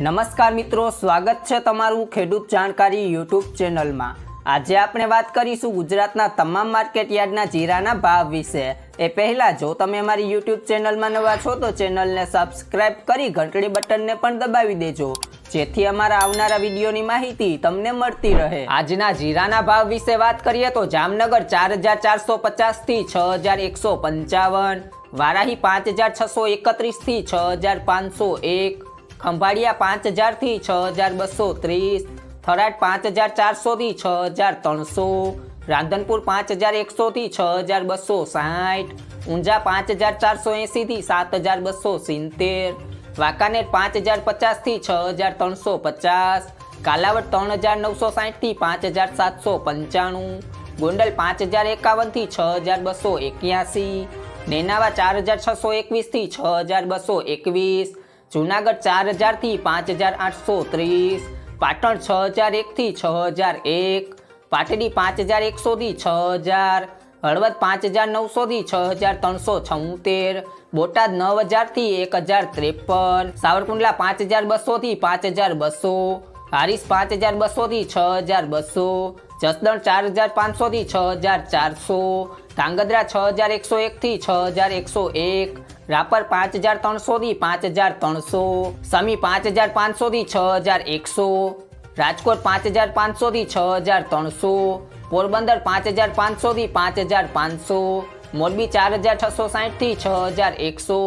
નમસ્કાર મિત્રો, સ્વાગત છે તમારું ખેડૂત જાણકારી યુટ્યુબ ચેનલમાં. આજે આપણે વાત કરીશું ગુજરાતના તમામ માર્કેટ યાર્ડના જીરાના ભાવ વિશે. એ પહેલાં, જો તમે અમારી યુટ્યુબ ચેનલમાં નવા છો, તો ચેનલને સબસ્ક્રાઇબ કરી ઘંટડી બટનને પણ દબાવી દેજો, જેથી અમારા આવનારા વિડીયોની માહિતી તમને મળતી રહે. આજના જીરાના ભાવ વિશે વાત કરીએ તો જામનગર ચાર હજાર ચારસો પચાસથી છ હજાર એકસો પંચાવન, વારાહી પાંચ હજાર છસો એકત્રીસથી છ હજાર પાંચસો એક ખંભાળિયા પાંચ હજારથી છ હજાર બસો ત્રીસ, થરાદ પાંચ હજાર ચારસોથી છ હજાર ત્રણસો, રાંધનપુર પાંચ હજાર એકસોથી છ હજાર બસો સાઠ, ઊંઝા પાંચ હજાર ચારસો એંસીથી સાત હજાર બસો સિત્તેર, વાંકાનેર પાંચ હજાર પચાસથી છ હજાર ત્રણસો પચાસ, કાલાવડ ત્રણ હજાર નવસો સાઠથી પાંચ હજાર સાતસો પંચાણું, ગોંડલ પાંચ હજાર એકાવનથી છ હજાર બસો એક્યાસી, નેનાવા ચાર હજાર છસો એકવીસથી છ હજાર બસો એકવીસ જુનાગઢ ચાર હજારથી પાંચ હજાર આઠસો ત્રીસ, પાટણ છ હજાર એકથી છ હજાર એક, પાટડી પાંચ હજાર એકસોથી છ હજાર, હળવદ પાંચ હજાર નવસોથી છ હજાર ત્રણસો છોતેર, બોટાદ નવ હજારથી એક હજાર ત્રેપન, સાવરકુંડલા પાંચ હજાર બસોથી પાંચ હજાર બસો હારીસ પાંચ હજાર બસોથી છ હજાર બસો, જસદણ ચાર હજાર પાંચસોથી છ હજાર ચારસો, ધાંગધ્રા છ હજાર એકસો એકથી છ હજાર એકસો એક, રાપર પાંચ હજાર ત્રણસોથી પાંચ હજાર ત્રણસો, સમી પાંચ હજાર પાંચસોથી છ હજાર એકસો, રાજકોટ પાંચ હજાર પાંચસોથી છ હજાર ત્રણસો, પોરબંદર પાંચ હજાર પાંચસોથી પાંચ હજાર પાંચસો, મોરબી ચાર હજાર છસો સાહીઠથી છ હજાર એકસો